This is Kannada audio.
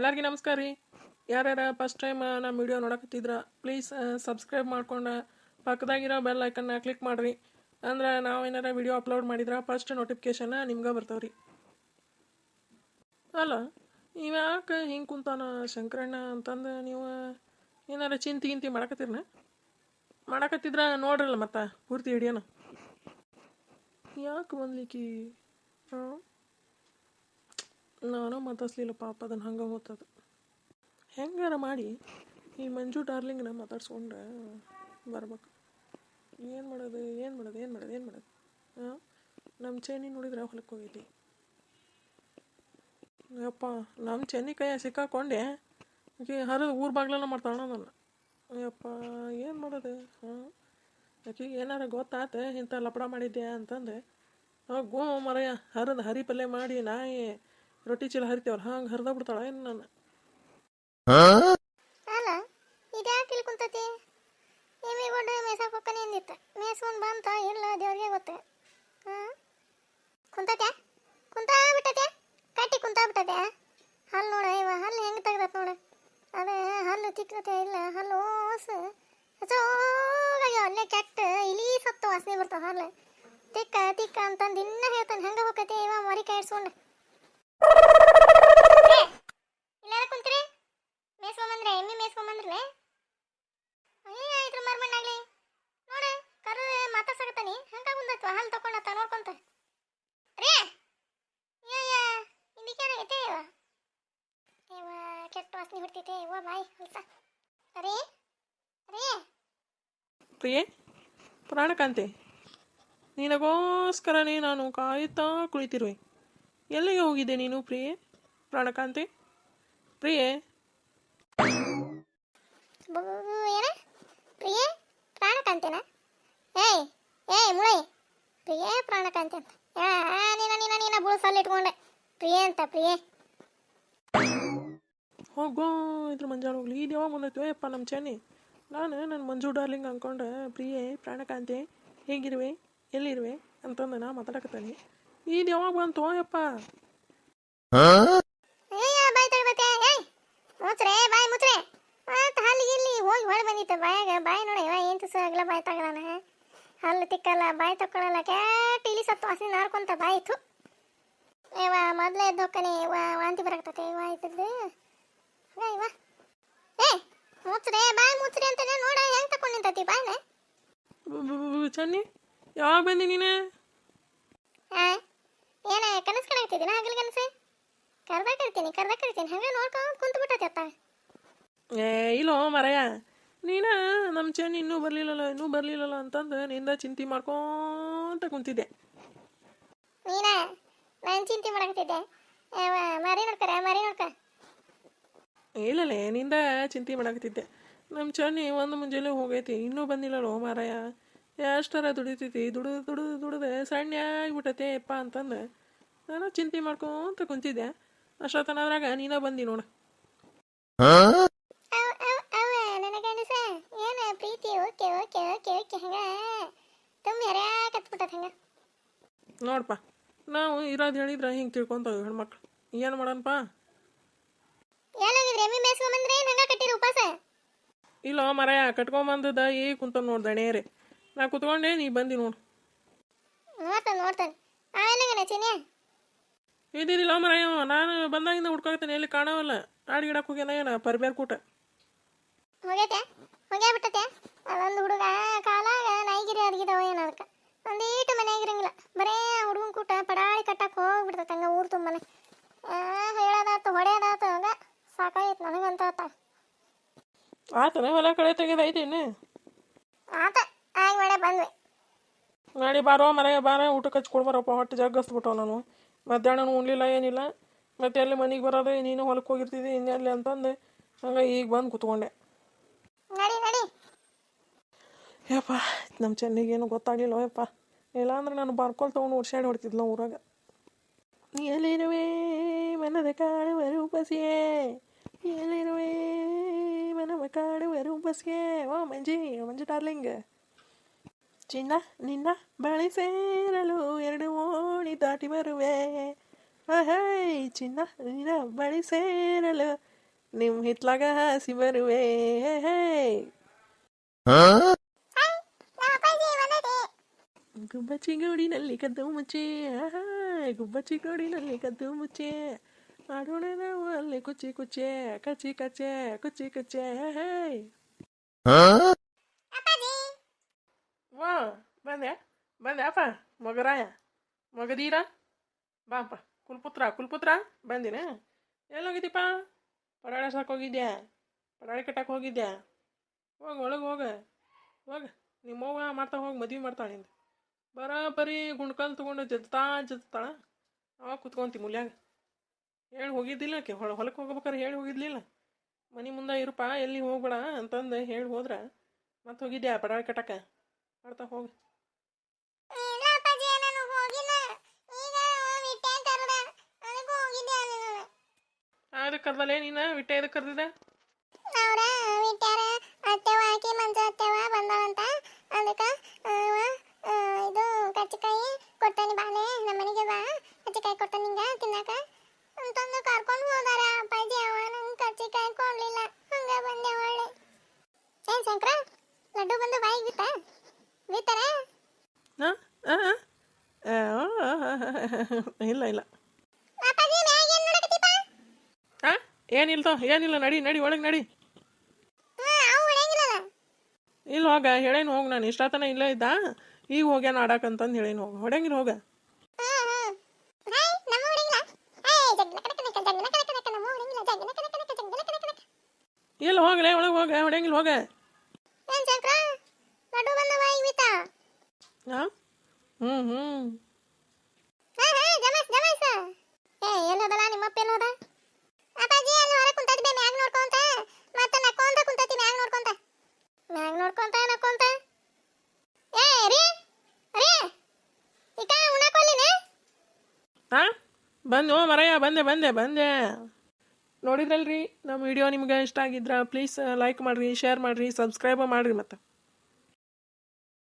ಎಲ್ಲರಿಗೂ ನಮಸ್ಕಾರ ರೀ. ಯಾರ್ಯಾರ ಫಸ್ಟ್ ಟೈಮ್ ನಮ್ಮ ವಿಡಿಯೋ ನೋಡಕತ್ತಿದ್ರ ಪ್ಲೀಸ್ ಸಬ್ಸ್ಕ್ರೈಬ್ ಮಾಡ್ಕೊಂಡು ಪಕ್ಕದಾಗಿರೋ ಬೆಲ್ ಐಕನ್ನ ಕ್ಲಿಕ್ ಮಾಡಿರಿ. ಅಂದ್ರೆ ನಾವು ಏನಾರ ವಿಡಿಯೋ ಅಪ್ಲೋಡ್ ಮಾಡಿದ್ರೆ ಫಸ್ಟ್ ನೋಟಿಫಿಕೇಶನ್ ನಿಮ್ಗೆ ಬರ್ತಾವ್ರಿ. ಅಲ್ಲ ನೀವು ಯಾಕೆ ಹಿಂಗೆ ಕುಂತಾನ ಶಂಕರಣ್ಣ ಅಂತಂದು ನೀವು ಏನಾರ ಚಿಂತಿ ಗಿಂತಿ ಮಾಡಕತ್ತೀರನ? ಮಾಡಕತ್ತಿದ್ರ ನೋಡ್ರಲ್ಲ ಮತ್ತೆ ಪೂರ್ತಿ ಹಿಡಿಯೋಣ ಯಾಕೆ ಬಂದ್ಲಿಕ್ಕಿ ಹಾಂ ನಾನು ಮಾತಾಡ್ಸ್ಲಿಲ್ಲ ಪಾಪ ಅದನ್ನು ಹಂಗೆ ಓದ್ತದೆ ಹೆಂಗಾರ ಮಾಡಿ ಈ ಮಂಜು ಡಾರ್ಲಿಂಗ್ನ ಮಾತಾಡ್ಸ್ಕೊಂಡ್ರೆ ಬರ್ಬೇಕು. ಏನು ಮಾಡೋದು ಏನು ಮಾಡೋದು ಏನು ಮಾಡೋದು ಏನು ಮಾಡೋದು? ಹಾಂ ನಮ್ಮ ಚೇನಿ ನೋಡಿದ್ರೆ ಹೊಲಕ್ಕೆ ಹೋಗಿದ್ದಿ ಯಪ್ಪ ನಮ್ಮ ಚೆನ್ನಿ ಕೈಯ ಸಿಕ್ಕಾಕೊಂಡೆ ಹರಿದು ಊರು ಬಾಗ್ಲನ್ನ ಮಾಡ್ತಾಳೆ ನನ್ನ ಯಪ್ಪ, ಏನು ಮಾಡೋದು? ಹಾಂ ಆಕೆಗೆ ಏನಾರ ಗೊತ್ತಾತ ಇಂಥ ಲಪಡ ಮಾಡಿದ್ದೆ ಅಂತಂದು. ಗೋ ಮರಯ್ಯ ಹರಿದು ಹರಿ ಪಲ್ಯ ಮಾಡಿ ನಾಯಿ ರೊಟ್ಟಿ ಚೀಲ ಹರಿತೇವಲ್ಲ, ಹಂಗೆ ಹರಿದ ಬಿಡ್ತಾಳ, ಏನು ಅಲ್ಲ, ಇದ್ಯಾಕೆ ಇಲ್ಲಿ ಕುಂತತಿ? ಎಮ್ಮಿಗೊಂಡು ಮೇಸಕ್ಕೆ ಹೋಗ್ತಾನೆ ಅಂದಿತ್ತ ಮೇಸ್ಕೊಂಡು ಇಲ್ಲ ದೇವ್ರಿಗೆ ಗೊತ್ತ? ಹಾಂ? ಕುಂತತ್ಯಾ? ಕುಂತ ಬಿಟ್ಟತೆ ಕಟ್ಟಿ ಕುಂತ ಬಿಟ್ಟತ್ಯಾ? ಹಲ್ಲು ನೋಡ, ಇವ ಹಲ್ಲು ಹೆಂಗೆ ತೆಗ್ದತ್ ನೋಡ? ಅದೇ ಹಲ್ಲು ತಿಕ್ಕತೆ ಇಲ್ಲ ಹಲ್ಲು ಓಸು ಹಚ್ಚೋಗಾಗಿ ಅಲ್ಲೇ ಕೆಟ್ಟ, ಇಲಿ ಸತ್ತು ವಾಸನೆ ಬರ್ತಾವ ಹಲ್ಲು. ತಿಕ್ಕ ತಿಕ್ಕ ಅಂತಂದು ಇನ್ನ ಹೇಳ್ತಾನೆ, ಹೆಂಗೆ ಹೋಗತ್ತೆ ಇವ ಮರಿ ಕೈ ಇವ ಇವ ಕೆಟ್ಟ ವಾಸನೆ ಹೊಡ್ತೈತೆ ಇವ ಬಾಯ್ ಹೊಲ್ಸ ಅರೇ ಅರೇ. ಪ್ರಿಯೆ ಪ್ರಾಣಕಾಂತೆ ನಿನಗೋಸ್ಕರನೇ ನಾನು ಕಾಯುತ್ತಾ ಕುಳಿತಿರುವೆ. ಎಲ್ಲಿಗೆ ಹೋಗಿದ್ದೆ ನೀನು ಪ್ರಿಯೆ? ಪ್ರಾಣಕಾಂತೆ ಪ್ರಿಯೆ? ಏನ? ಪ್ರಿಯೆ ಪ್ರಾಣಕಾಂತೆನ ಏಯ್ ಏಯ್ ಮುಳೈ. ಪ್ರಿಯೆ ಪ್ರಾಣಕಾಂತೆ ಅಂತ ನೀನ ನೀನ ನೀನ ಬುಳಸಲ್ಲಿ ಇಟ್ಕೊಂಡೆ. ಪ್ರಿಯೆ ಅಂತ ಪ್ರಿಯೆ. ಹೋಗೋ ಇದ್ರ ಮಂಜಾಳ ಹೋಗ್ಲಿ. ಇದು ಯಾವಾಗ ಬಂದೈತೆ? ಯಪ್ಪ ನಮ್ಮ ಚೆನ್ನಿ. ನಾನು ನನ್ನ ಮಂಜು ಡಾರ್ಲಿಂಗ್ ಅಂದ್ಕೊಂಡೆ ಪ್ರಿಯೆ ಪ್ರಾಣಕಾಂತೆ ಹೇಗಿರುವೆ? ಎಲ್ಲಿರುವೆ? ಅಂತಂದು ನಾ ಮಾತಾಡಕತ್ತಾನೆ. ಇದು ಯಾವಾಗ ಬಂತು? ಯಪ್ಪ ಹಲ್ಲು ತಿಕ್ಕಲ್ಲ ಬಾಯ್ ತಕ್ಕೊಳ್ಳಲ್ಲ ಕ್ಯಾಟ್ ಇಲಿ ಸತ್ತು ಹಸಿ ನಾರ್ಕೊಂತ ಬಾಯ್ ಇತ್ತು ಮೊದಲೇ ಹೊಕ್ಕನೆ ಇವ ವಾಂತಿ ಬರಕತ್ತತೆ. ಇವ ಇದ್ರದ್ದು. ಹಂಗ ಇವ ಏ ಮುಚ್ರೆ ಬಾಯ್ ಮುಚ್ರೆ ಅಂತಾನೆ ನೋಡ. ಹೆಂಗ್ ತಕೊಂಡ್ ನಿಂತತಿ? ಬಾಯ್ನ ಬೂ ಚೆನ್ನಿ ಯಾವಾಗ ಬಂದಿ ನೀನು? ಏನ ಕನಸು ಕಣಕ್ತಿದ್ದೀನ ಹಗಲ್ ಕನಸು? ಕರ್ದ ಕರಿತೀನಿ ಕರ್ದ ಕರಿತೀನಿ. ಹಂಗೆ ನೋಡ್ಕೊಂಡ್ ಕುಂತು ಬಿಟ್ಟತಿ ಅತ್ತ. ಏ ಇಲ್ಲೋ ಮರಯ. ನೀನ ನಮ್ಮ ಚೆನ್ನಿ ಇನ್ನೂ ಬರಲಿಲ್ಲಲ್ಲ ಇನ್ನೂ ಬರಲಿಲ್ಲಲ್ಲ ಅಂತಂದು ನಿಂದ ಚಿಂತೆ ಮಾಡ್ಕೊಂತ ಕುಂತಿದ್ದೆ. ನೀನ? ನಾನು ಚಿಂತೆ ಮಾಡಕತ್ತಿದ್ದೆ. ಮಾರಿ ನೋಡ್ಕರ ಮರಿ ನೋಡ್ಕ. ಇಲ್ಲಲೇ ನಿಂದ ಚಿಂತೆ ಮಾಡಕತ್ತಿದ್ದೆ. ನಮ್ಮ ಚೆನ್ನಿ ಒಂದು ಮುಂಜಾನೆ ಹೋಗೈತಿ ಇನ್ನೂ ಬಂದಿಲ್ಲಲ್ಲೋ ಮಾರಾಯ. ಎಷ್ಟರ ದುಡಿತೈತಿ ದುಡಿದು ದುಡಿದು ದುಡಿದು ಸಣ್ಣ ಆಗಿಬಿಟ್ಟತೆ ಯಪ್ಪ ಅಂತಂದು. ನಾನು ಚಿಂತೆ ಮಾಡ್ಕೊಂತ ಕುಂತಿದ್ದೆ. ಅಷ್ಟೊತ್ತನದ್ರಾಗ ನೀನ ಬಂದಿ ನೋಡು. ನೋಡ್ಪಾ. ನೋಡಪ್ಪ ನಾವು ಇರೋದು ಹೇಳಿದ್ರೆ ಹಿಂಗೆ ತಿಳ್ಕೊಂತಾವೆ ಹೆಣ್ಮಕ್ಳು. ಏನು ಮಾಡೋಣಪ್ಪ ಎಲ್ಲೋಗಿದ್ರಿ ಎಮ್ಮಿ ಮೇಸ್ಕೊಂಬಂದ್ರೆ ಹಂಗ ಕಟ್ಟಿರಿ ಉಪವಾಸ? ಇಲ್ಲ ಮರಯ ಕಟ್ಕೊಂಬಂದದ ಈ ಕುಂತ ನೋಡ್ ದಣೇರಿ ನಾ ಕುತ್ಕೊಂಡೆ ನೀ ಬಂದಿ ನೋಡು. ನೋಡ್ತಾನೆ ನೋಡ್ತಾನೆ. ಆಮೇಲೆ ಚಿನ್ಯ? ಇದ್ದಿದ್ದಿಲ್ಲ ಮರಯ ನಾನು ಬಂದಾಗಿಂದ ಹುಡ್ಕಾಗ್ತೇನೆ ಎಲ್ಲಿ ಕಾಣವಲ್ಲ. ಆಡಿ ಗಿಡಕ್ಕೆ ಹೋಗ್ಯಾನ ಏನ ಪರಿಬೇರ್ ಕೂಟ. ಹೋಗೈತೆ? ಹೋಗ್ಯಾಬಿಟ್ಟತೆ? ಅದೊಂದು ಹುಡುಗ ಕಾಲಾಗ ನಾಯಿಗಿರಿ ಅರ್ಗಿದವ ಏನು ಅದಕ್ಕೆ ಒಂದೀಟು ಮನೆಯಾಗಿರಂಗಿಲ್ಲ ಬರೇ ಹುಡುಗನ ಕೂಟ ಪಡಾಳಿ ಕಟ್ಟಕ್ಕೆ ಹೋಗ್ಬಿಡ್ತೈತೆ ಹಂಗ ಊರು ತುಂಬನೆ ಹೇಳೋದಾತು ಹೊಡೆಯೋದಾತು ಹಂಗ ಸಾಕಾಯ್ತು ನನಗಂತ ಆತ ಆತನ ಹೊಲ ಕಡೆ ತೆಗೆದೈತಿ ಇನ್ನು ಆತ ಆಗ ಮಾಡೇ ಬಂದ್ವಿ. ನಾಳೆ ಬಾರೋ ಮರಯ ಬಾರ ಊಟಕ್ಕೆ ಹಚ್ಚಿ ಕೊಡ್ಬಾರಪ್ಪ ಹೊಟ್ಟೆ ಜಗ್ಗಸ್ಬಿಟ್ಟವ ನಾನು. ಮಧ್ಯಾಹ್ನ ಉಣ್ಲಿಲ್ಲ ಏನಿಲ್ಲ. ಮತ್ತೆ ಎಲ್ಲಿ ಮನೆಗೆ ಬರೋದು ನೀನು ಹೊಲಕ್ಕೆ ಹೋಗಿರ್ತಿದ್ದಿ ಇನ್ನೆಲ್ಲಿ ಅಂತಂದೆ. ಹಂಗೆ ಈಗ ಬಂದು ಕುತ್ಕೊಂಡೆ. ಯಪ್ಪ ನಮ್ಮ ಚೆನ್ನಿಗೇನು ಗೊತ್ತಾಗಲಿಲ್ಲ ಯಪ್ಪ. ಇಲ್ಲಾಂದ್ರೆ ನಾನು ಬಾರ್ಕೊಲ್ ತೊಗೊಂಡು ಓಡ್ಸಾಡಿ ಹೊಡ್ತಿದ್ಲ ಊರಾಗ. ಎಲ್ಲಿರುವೆ ಮನದ ಕಾಡುವ ರೂಪಸಿಯೇ? ಎಲ್ಲಿರುವೆ ಕಾಡುವ ರೂಪಸಿಯೇ ಓ ಮಂಜಿ ಮಂಜು ಡಾರ್ಲಿಂಗ್ ಚಿನ್ನ ನಿನ್ನ ಬಳಿ ಸೇರಲು ಎರಡು ಓಣಿ ದಾಟಿ ಬರುವೆ ಹೈ ಚಿನ್ನ ನಿನ್ನ ಬಳಿ ಸೇರಲು ನಿಮ್ಮ ಹಿತ್ಲಾಗ ಹಾಸಿ ಬರುವೆ ಹೇ ಹೇ ಹಾಯ್ ನಮ್ಮ ಅಪ್ಪಾಜಿ ಬಂದೈತಿ ಗುಬ್ಬಚ್ಚಿ ಗೂಡಿನಲ್ಲಿ ಕದ್ದು ಮುಚ್ಚೆ ಆಹಾ, ಗುಬ್ಬಚ್ಚಿ ಗೂಡಿನಲ್ಲಿ ಕದ್ದು ಮುಚ್ಚೆ ಮಾಡೋಣ ನಾವು ಅಲ್ಲಿ ಕುಚ್ಚಿ ಕುಚ್ಚೆ ಕಚ್ಚಿ ಕಚ್ಚೆ ಕುಚ್ಚಿ ಕಚ್ಚೆ ಹೇ ಅಪ್ಪಾಜಿ ವಾ ಬಂದೆ ಬಂದೆ, ಅಪ್ಪ, ಮಗರಾಯ, ಮಗದೀರ. ಬಾಪ್ಪ ಕುಲ್ಪುತ್ರ ಕುಲ್ಪುತ್ರ, ಬಂದಿನ. ಎಲ್ಲೋಗಿದ್ದೀಪ್ಪ? ಪಡಾಳೆ ಸಾಕು ಹೋಗಿದ್ಯಾ? ಪಡಾಳೆ ಕಟ್ಟಕ್ಕೆ ಹೋಗಿದ್ಯಾ? ಹೋಗಿ, ಒಳಗೆ ಹೋಗ ಹೋಗ. ನಿಮ್ಮವ್ವ ಮಾಡ್ತಾ ಹೋಗಿ, ಮದುವೆ ಮಾಡ್ತಾಳೆ ನಿಂದು. ಬರೋಬ್ಬರಿ ಗುಂಡ್ಕಲ್ ತೊಗೊಂಡು ಜದ್ತಾ ಜದ್ತಾಳ ಅವಾಗ ಕುತ್ಕೊಂತಿ ಮುಲ್ಯಾಗ. ಹೇಳಿ ಹೋಗಿದ್ದಿಲ್ಲ ಹೊಲಕ್ಕೆ ಹೋಗ್ಬೇಕಾರೆ ಹೇಳಿ ಹೋಗಿದ್ಲಿಲ್ಲ. ಮನೆ ಮುಂದೆ ಇರಪ್ಪ ಎಲ್ಲಿ ಹೋಗ್ಬೇಡ ಅಂತಂದು ಹೇಳಿ ಹೋದ್ರೆ. ಮತ್ತೆ ಹೋಗಿದ್ಯಾ ಪಡಾಳ ಕಟಕ ಮಾಡ್ತಾ ಹೋಗಿ. ಅದಕ್ಕೂ ಹೋಗಿದ್ದೆ ನಾನು ಅದಕ್ಕೆ ಕರ್ದಲ್ಲೇ ನೀನು? ವಿಟ್ಟೆ ಎದಕ್ಕೆ ಕರ್ದಿದೆ ಅವ್ರ ವಿಟ್ಯಾರ ಅತ್ತೆವ ಹಾಕಿ ಮಂಜ ಅತ್ತೆವ ಬಂದವಂತ ಅದಕ್ಕೆ ಇದು ಕರ್ಚಿಕಾಯಿ ಕೊಡ್ತಾನೆ ಬಾಳೆ ನಮ್ಮ ಮನೆಗೆ ಬಾ. ಕರ್ಚಿಕಾಯಿ ಕೊಡ್ತಾನೆ ತಿನ್ನಕ. ಅಂತಂದು ಕರ್ಕೊಂಡು ಹೋದಾರ ಅಪ್ಪಾಜಿ ಕರ್ಚಿಕಾಯಿ ಕೊಡ್ಲಿಲ್ಲ ಹಂಗ ಬಂದೆ ಒಳ್ಳೆ. ಏನ್ ಶಂಕರ ಲಡ್ಡು ಬಂದು ಬಾಯಿಗೆ ಬಿತ್ತ? ಬಿತ್ತಾರ? ಇಲ್ಲ ಇಲ್ಲ. ಏನಿಲ್ತೋ ಏನಿಲ್ಲ ನಡಿ ನಡಿ ಒಳಗೆ ನಡಿ. ಇಲ್ಲ ಹೋಗ ಹೇಳೇನು ಹೋಗಿ ನಾನು. ಇಷ್ಟತನ ಇಲ್ಲ ಇದ್ದ. ಈಗ ಹೋಗ್ಯಾನ ಆಡಾಕಂತಂದು ಹೇಳೇನು ಹೋಗ. ಹೊಡಂಗಿಲ್ಲ ಹೋಗ. ಇಲ್ಲ ಹೋಗಲೇ ಒಳಗೆ ಹೋಗ ಹೊಡಂಗಿಲ್ಲ ಹೋಗ. ಏನ್ ಚಕ್ರ? ಲಡ್ಡು ಬಂದ ಬಾಯಿಗೆ ಬಿತ್ತ ಹಾಂ ಹ್ಞೂ ಹ್ಞೂ ಹಾ ಹಾ ಜಮಾಸ್ ಜಮಾಸ್ ಏ ಎಲ್ಲೋದಲ್ಲ ನಿಮ್ಮ ಅಪ್ಪ ಎಲ್ಲೋದ ಅಪ್ಪಾಜಿ ಅಲ್ಲಿ ಹೊರ ಕುಂತೈತಿ ಬೇ ಮ್ಯಾಗ್ ನೋಡ್ಕೊಂತ ಮತ್ತೆ ನಕ್ಕೊಂತ ಕುಂತೈತಿ ಮ್ಯಾಗ್ ನೋಡ್ಕೊಂತ ಮ್ಯಾಗ್ ನೋಡ್ಕೊಂತ ನಕ್ಕೊಂತ ಏ ರೀ ರೀ. ಇಕ ಉಣ್ಣಕೊಲ್ಲಿನ ಹಾಂ ಬಂದು ಮರಯ್ಯ ಬಂದೆ ಬಂದೆ ಬಂದೆ. ನೋಡಿದ್ರಲ್ರಿ? ನಮ್ಮ ವಿಡಿಯೋ ನಿಮ್ಗೆ ಇಷ್ಟ ಆಗಿದ್ರೆ ಪ್ಲೀಸ್ ಲೈಕ್ ಮಾಡಿರಿ ಶೇರ್ ಮಾಡಿರಿ ಸಬ್ಸ್ಕ್ರೈಬ್ ಮಾಡಿರಿ ಮತ್ತು.